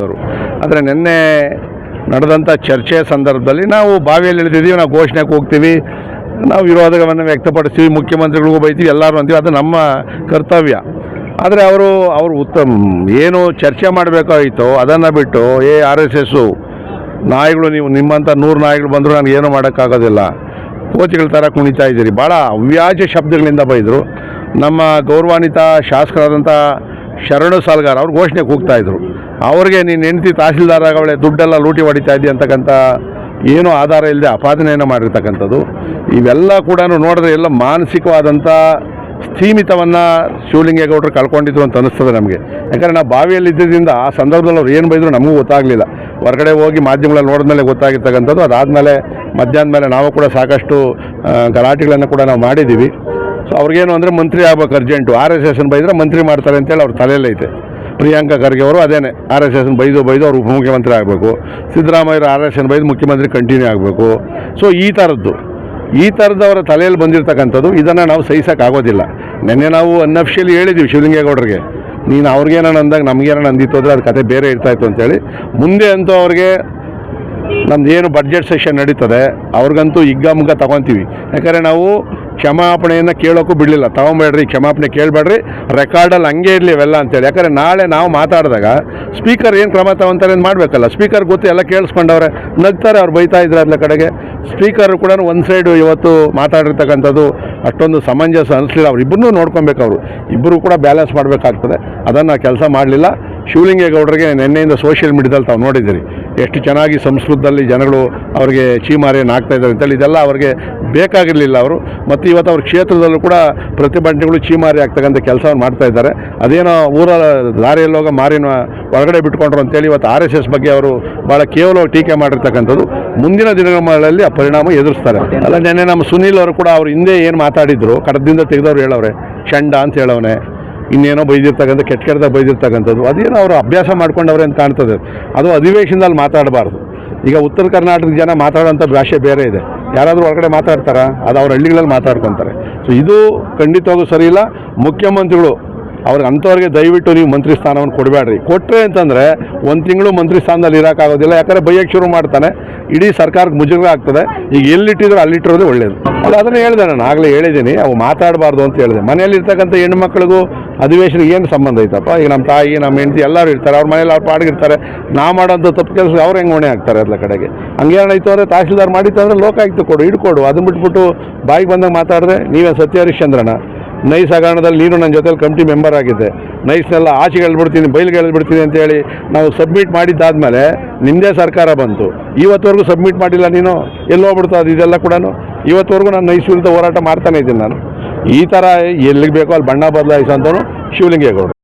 ಅವರು ಆದರೆ ನಿನ್ನೆ ನಡೆದಂಥ ಚರ್ಚೆಯ ಸಂದರ್ಭದಲ್ಲಿ ನಾವು ಬಾವಿಯಲ್ಲಿ ಇಳಿದಿದ್ದೀವಿ, ನಾವು ಘೋಷಣೆಗೆ ಹೋಗ್ತೀವಿ, ನಾವು ವಿರೋಧವನ್ನು ವ್ಯಕ್ತಪಡಿಸ್ತೀವಿ, ಮುಖ್ಯಮಂತ್ರಿಗಳಿಗೂ ಬೈತೀವಿ, ಎಲ್ಲರೂ ಅಂತೀವಿ, ಅದು ನಮ್ಮ ಕರ್ತವ್ಯ. ಆದರೆ ಅವರು ಅವರು ಉತ್ತಮ, ಏನು ಚರ್ಚೆ ಮಾಡಬೇಕಾಗಿತ್ತೋ ಅದನ್ನು ಬಿಟ್ಟು, ಏ, ಆರ್ ಎಸ್ ಎಸ್ಸು, ನಾಯಿಗಳು ನೀವು ನಿಮ್ಮಂಥ ನೂರು ನಾಯಿಗಳು ಬಂದರೂ ನನಗೆ ಏನೂ ಮಾಡೋಕ್ಕಾಗೋದಿಲ್ಲ. ಕೋತಿಗಳ ಥರ ಕುಣಿತಾ ಇದ್ದೀರಿ. ಭಾಳ ಅವ್ಯಾಜ ಶಬ್ದಗಳಿಂದ ಬೈದರು. ನಮ್ಮ ಗೌರವಾನ್ವಿತ ಶಾಸಕರಾದಂಥ ಶರಣು ಸಾಲ್ಗಾರ್ ಅವ್ರು ಘೋಷಣೆಗೆ ಹೋಗ್ತಾ ಇದ್ರು. ಅವ್ರಿಗೆ ನೀನು ಹೆಂಡತಿ ತಹಸೀಲ್ದಾರ್ ಆಗವಳೆ, ದುಡ್ಡೆಲ್ಲ ಲೂಟಿ ಹೊಡಿತಾ ಇದ್ದೀಯ ಅಂತಕ್ಕಂಥ ಏನೂ ಆಧಾರ ಇಲ್ಲದೆ ಅಪಾದನೆಯನ್ನು ಮಾಡಿರ್ತಕ್ಕಂಥದ್ದು. ಇವೆಲ್ಲ ಕೂಡ ನೋಡಿದ್ರೆ ಎಲ್ಲ ಮಾನಸಿಕವಾದಂಥ ಸ್ಥೀಮಿತವನ್ನು ಶಿವಲಿಂಗೇಗೌಡರು ಕಳ್ಕೊಂಡಿದ್ರು ಅಂತ ಅನಿಸ್ತದೆ ನಮಗೆ. ಯಾಕಂದರೆ ನಾವು ಬಾವಿಯಲ್ಲಿ ಇದ್ದಿದ್ದರಿಂದ ಆ ಸಂದರ್ಭದಲ್ಲಿ ಅವ್ರು ಏನು ಬೈದರೂ ನಮಗೂ ಗೊತ್ತಾಗಲಿಲ್ಲ. ಹೊರಗಡೆ ಹೋಗಿ ಮಾಧ್ಯಮಗಳಲ್ಲಿ ನೋಡಿದ್ಮೇಲೆ ಗೊತ್ತಾಗಿರ್ತಕ್ಕಂಥದ್ದು ಅದಾದಮೇಲೆ ಮಧ್ಯಾಹ್ನ ಮೇಲೆ ನಾವು ಕೂಡ ಸಾಕಷ್ಟು ಗಲಾಟೆಗಳನ್ನು ಕೂಡ ನಾವು ಮಾಡಿದ್ದೀವಿ. ಸೊ ಅವ್ರಿಗೇನು ಅಂದರೆ ಮಂತ್ರಿ ಆಗ್ಬೇಕು ಅರ್ಜೆಂಟು ಆರ್ ಎಸ್ ಎಸ್ನ ಬೈದರೆ ಮಂತ್ರಿ ಮಾಡ್ತಾರೆ ಅಂತೇಳಿ ಅವ್ರ ತಲೆಯಲ್ಲೈತೆ ಪ್ರಿಯಾಂಕಾ ಖರ್ಗೆ ಅವರು ಅದೇನೆ ಆರ್ ಎಸ್ ಎಸ್ನ ಬೈದು ಬೈದು ಅವ್ರು ಉಪಮುಖ್ಯಮಂತ್ರಿ ಆಗಬೇಕು. ಸಿದ್ದರಾಮಯ್ಯರು ಆರ್ ಎಸ್ ಎನ್ ಬೈದು ಮುಖ್ಯಮಂತ್ರಿ ಕಂಟಿನ್ಯೂ ಆಗಬೇಕು. ಸೊ ಈ ಥರದ್ದು. ಈ ಥರದವರ ತಲೆಯಲ್ಲಿ ಬಂದಿರತಕ್ಕಂಥದ್ದು, ಇದನ್ನು ನಾವು ಸಹಿಸೋಕ್ಕಾಗೋದಿಲ್ಲ. ನಿನ್ನೆ ನಾವು ಅನ್ಅಫಿಷಿಯಲಿ ಹೇಳಿದ್ದೀವಿ ಶಿವಲಿಂಗೇಗೌಡರಿಗೆ. ನೀನು ಅವ್ರಿಗೇನೋ ಅಂದಾಗ ನಮಗೇನೋ ಅಂದಿತ್ತು ಅಂದರೆ ಅದು ಕತೆ ಬೇರೆ ಇರ್ತಾಯಿತ್ತು ಅಂತೇಳಿ. ಮುಂದೆ ಅಂತೂ ಅವ್ರಿಗೆ ನಮ್ದು ಏನು ಬಡ್ಜೆಟ್ ಸೆಷನ್ ನಡೀತದೆ, ಅವ್ರಿಗಂತೂ ಹಿಗ್ಗಾಮುಗ್ಗ ತಗೊತೀವಿ ಯಾಕಂದರೆ ನಾವು ಕ್ಷಮಾಪಣೆಯನ್ನು ಕೇಳೋಕ್ಕೂ ಬಿಡಲಿಲ್ಲ. ತಗೊಂಬೇಡ್ರಿ ಕ್ಷಮಾಪಣೆ ಕೇಳಬೇಡ್ರಿ. ರೆಕಾರ್ಡಲ್ಲಿ ಹಂಗೆ ಇರಲಿ ಇವೆಲ್ಲ ಅಂತೇಳಿ. ಯಾಕಂದರೆ ನಾಳೆ ನಾವು ಮಾತಾಡಿದಾಗ ಸ್ಪೀಕರ್ ಏನು ಕ್ರಮ ತಗೊಂತಾರೆ ಅಂತ ಮಾಡಬೇಕಲ್ಲ. ಸ್ಪೀಕರ್ ಗೊತ್ತು ಎಲ್ಲ ಕೇಳಿಸ್ಕೊಂಡವ್ರೆ. ನಗ್ತಾರೆ, ಅವ್ರು ಬೈತಾ ಇದ್ರೆ ಅದರ ಕಡೆಗೆ. ಸ್ಪೀಕರ್ ಕೂಡ ಒಂದು ಸೈಡು ಇವತ್ತು ಮಾತಾಡಿರ್ತಕ್ಕಂಥದ್ದು ಅಷ್ಟೊಂದು ಸಮಂಜಸ ಅನಿಸ್ಲಿಲ್ಲ. ಅವ್ರು ಇಬ್ಬರನ್ನೂ ನೋಡ್ಕೊಬೇಕು ಅವರು. ಇಬ್ಬರು ಕೂಡ ಬ್ಯಾಲೆನ್ಸ್ ಮಾಡಬೇಕಾಗ್ತದೆ. ಅದನ್ನು ಕೆಲಸ ಮಾಡಲಿಲ್ಲ. ಶಿವಲಿಂಗೇಗೌಡರಿಗೆ ನಿನ್ನೆಯಿಂದ ಸೋಷಿಯಲ್ ಮೀಡಿಯಾದಲ್ಲಿ ತಾವು ನೋಡಿದ್ದೀರಿ. ಎಷ್ಟು ಚೆನ್ನಾಗಿ ಸಂಸ್ಕೃತದಲ್ಲಿ ಜನಗಳು ಅವರಿಗೆ ಚೀಮಾರೆಯನ್ನು ಹಾಕ್ತಾ ಇದ್ದಾರೆ ಅಂತೇಳಿ ಇದೆಲ್ಲ ಅವರಿಗೆ ಬೇಕಾಗಿರಲಿಲ್ಲ ಅವರು. ಮತ್ತು ಇವತ್ತು ಅವ್ರ ಕ್ಷೇತ್ರದಲ್ಲೂ ಕೂಡ ಪ್ರತಿಭಟನೆಗಳು ಚೀಮಾರಿ ಆಗ್ತಕ್ಕಂಥ ಕೆಲಸವನ್ನು ಮಾಡ್ತಾ ಇದ್ದಾರೆ. ಅದೇನೋ ಊರ ದಾರಿಯಲ್ಲಿ ಹೋಗೋ ಮಾರಿನ ಹೊರಗಡೆ ಬಿಟ್ಕೊಂಡ್ರು ಅಂತೇಳಿ ಇವತ್ತು ಆರ್ ಎಸ್ ಎಸ್ ಬಗ್ಗೆ ಅವರು ಭಾಳ ಕೇವಲ ಟೀಕೆ ಮಾಡಿರ್ತಕ್ಕಂಥದ್ದು. ಮುಂದಿನ ದಿನಗಳಲ್ಲಿ ಆ ಪರಿಣಾಮ ಎದುರಿಸ್ತಾರೆ. ಅಲ್ಲ, ನಿನ್ನೆ ನಮ್ಮ ಸುನೀಲ್ ಅವರು ಕೂಡ ಅವ್ರು ಹಿಂದೆ ಏನು ಮಾತಾಡಿದ್ರು ಕಡದಿಂದ ತೆಗೆದವ್ರು ಹೇಳವ್ರೆ ಚಂಡ ಅಂತ ಹೇಳವನೆ. ಇನ್ನೇನೋ ಬೈದಿರ್ತಕ್ಕಂಥ ಕೆಟ್ಟ ಕೆಟ್ಟದಾಗ ಬೈದಿರ್ತಕ್ಕಂಥದ್ದು. ಅದೇನೋ ಅವರು ಅಭ್ಯಾಸ ಮಾಡ್ಕೊಂಡವ್ರೆ ಅಂತ ಕಾಣ್ತದೆ. ಅದು ಅಧಿವೇಶನದಲ್ಲಿ ಮಾತಾಡಬಾರ್ದು. ಈಗ ಉತ್ತರ ಕರ್ನಾಟಕದ ಜನ ಮಾತಾಡೋಂಥ ಭಾಷೆ ಬೇರೆ ಇದೆ. ಯಾರಾದರೂ ಹೊರಗಡೆ ಮಾತಾಡ್ತಾರಾ? ಅದು ಅವ್ರ ಹಳ್ಳಿಗಳಲ್ಲಿ ಮಾತಾಡ್ಕೊತಾರೆ. ಸೊ ಇದು ಖಂಡಿತವಾಗೂ ಸರಿ ಇಲ್ಲ. ಮುಖ್ಯಮಂತ್ರಿಗಳು ಅವ್ರಿಗೆ ಅಂಥವ್ರಿಗೆ ದಯವಿಟ್ಟು ನೀವು ಮಂತ್ರಿ ಸ್ಥಾನವನ್ನು ಕೊಡಬೇಡ್ರಿ. ಕೊಟ್ಟರೆ ಅಂತಂದರೆ ಒಂದು ತಿಂಗಳು ಮಂತ್ರಿ ಸ್ಥಾನದಲ್ಲಿ ಇರೋಕ್ಕಾಗೋದಿಲ್ಲ ಯಾಕಂದರೆ ಬೈಯಕ್ಕೆ ಶುರು ಮಾಡ್ತಾನೆ. ಇಡೀ ಸರ್ಕಾರಕ್ಕೆ ಮುಜುಗರ ಆಗ್ತದೆ. ಈಗ ಎಲ್ಲಿಟ್ಟಿದ್ರು ಅಲ್ಲಿಟ್ಟಿರೋದೇ ಒಳ್ಳೇದು. ಅಲ್ಲ, ಅದನ್ನು ಹೇಳಿದೆ ನಾನು. ಆಗಲೇ ಹೇಳಿದ್ದೀನಿ. ಅವು ಮಾತಾಡಬಾರ್ದು ಅಂತ ಹೇಳಿದೆ. ಮನೆಯಲ್ಲಿ ಇರ್ತಕ್ಕಂಥ ಹೆಣ್ಮಕ್ಳಿಗೂ ಅಧಿವೇಶನಿಗೆ ಏನು ಸಂಬಂಧ ಐತಪ್ಪ? ಈಗ ನಮ್ಮ ತಾಯಿ ನಮ್ಮ ಹೆಂಡತಿ ಎಲ್ಲರೂ ಇರ್ತಾರೆ, ಅವ್ರ ಮನೇಲಿ ಅವ್ರು ಪಾಡಿಗಿರ್ತಾರೆ ನಾ ಮಾಡೋಂಥ ತಪ್ಪು ಕೆಲಸ ಅವ್ರು ಹೆಂಗೆ ಹೊಣೆ ಆಗ್ತಾರೆ ಎಲ್ಲ ಕಡೆಗೆ? ಹಂಗೇನಾಯ್ತು ಅಂದರೆ ತಹಸೀಲ್ದಾರ್ ಮಾಡಿತ್ತು ಅಂದರೆ ಲೋಕಾಯುಕ್ತ ಕೊಡು ಹಿಡ್ಕೊಡು ಅದನ್ನ ಬಿಟ್ಬಿಟ್ಟು ಬಾಯಿಗೆ ಬಂದಾಗ ಮಾತಾಡಿದ್ರೆ ನೀವೇ ಸತ್ಯ ಹರಿಶ್ಚಂದ್ರನ ನೈಸ್ ಹಗರಣದಲ್ಲಿ ನೀನು ನನ್ನ ಜೊತೆಲಿ ಕಮಿಟಿ ಮೆಂಬರ್ ಆಗಿದ್ದೆ. ನೈಸ್ನೆಲ್ಲ ಆಚೆಗೆ ಹೇಳ್ಬಿಡ್ತೀನಿ ಬಯಲಿಗೆ ಹೇಳ್ಬಿಡ್ತೀನಿ ಅಂತೇಳಿ ನಾವು ಸಬ್ಮಿಟ್ ಮಾಡಿದ್ದಾದಮೇಲೆ ನಿಮ್ಮದೇ ಸರ್ಕಾರ ಬಂತು. ಇವತ್ತವರೆಗೂ ಸಬ್ಮಿಟ್ ಮಾಡಿಲ್ಲ ನೀನು? ಎಲ್ಲೋಗ್ಬಿಡ್ತಾ ಅದು ಇದೆಲ್ಲ ಕೂಡ ಇವತ್ತವರೆಗೂ ನಾನು ನೈಸ್ ವಿರುದ್ಧ ಹೋರಾಟ ಮಾಡ್ತಾನೆ ಇದ್ದೀನಿ ನಾನು. ಈ ಥರ ಎಲ್ಲಿಗೆ ಬೇಕೋ ಅಲ್ಲಿ ಬಣ್ಣ ಬದಲಾಯಿಸೋಂಥವ್ನು ಶಿವಲಿಂಗೇಗೌಡರು.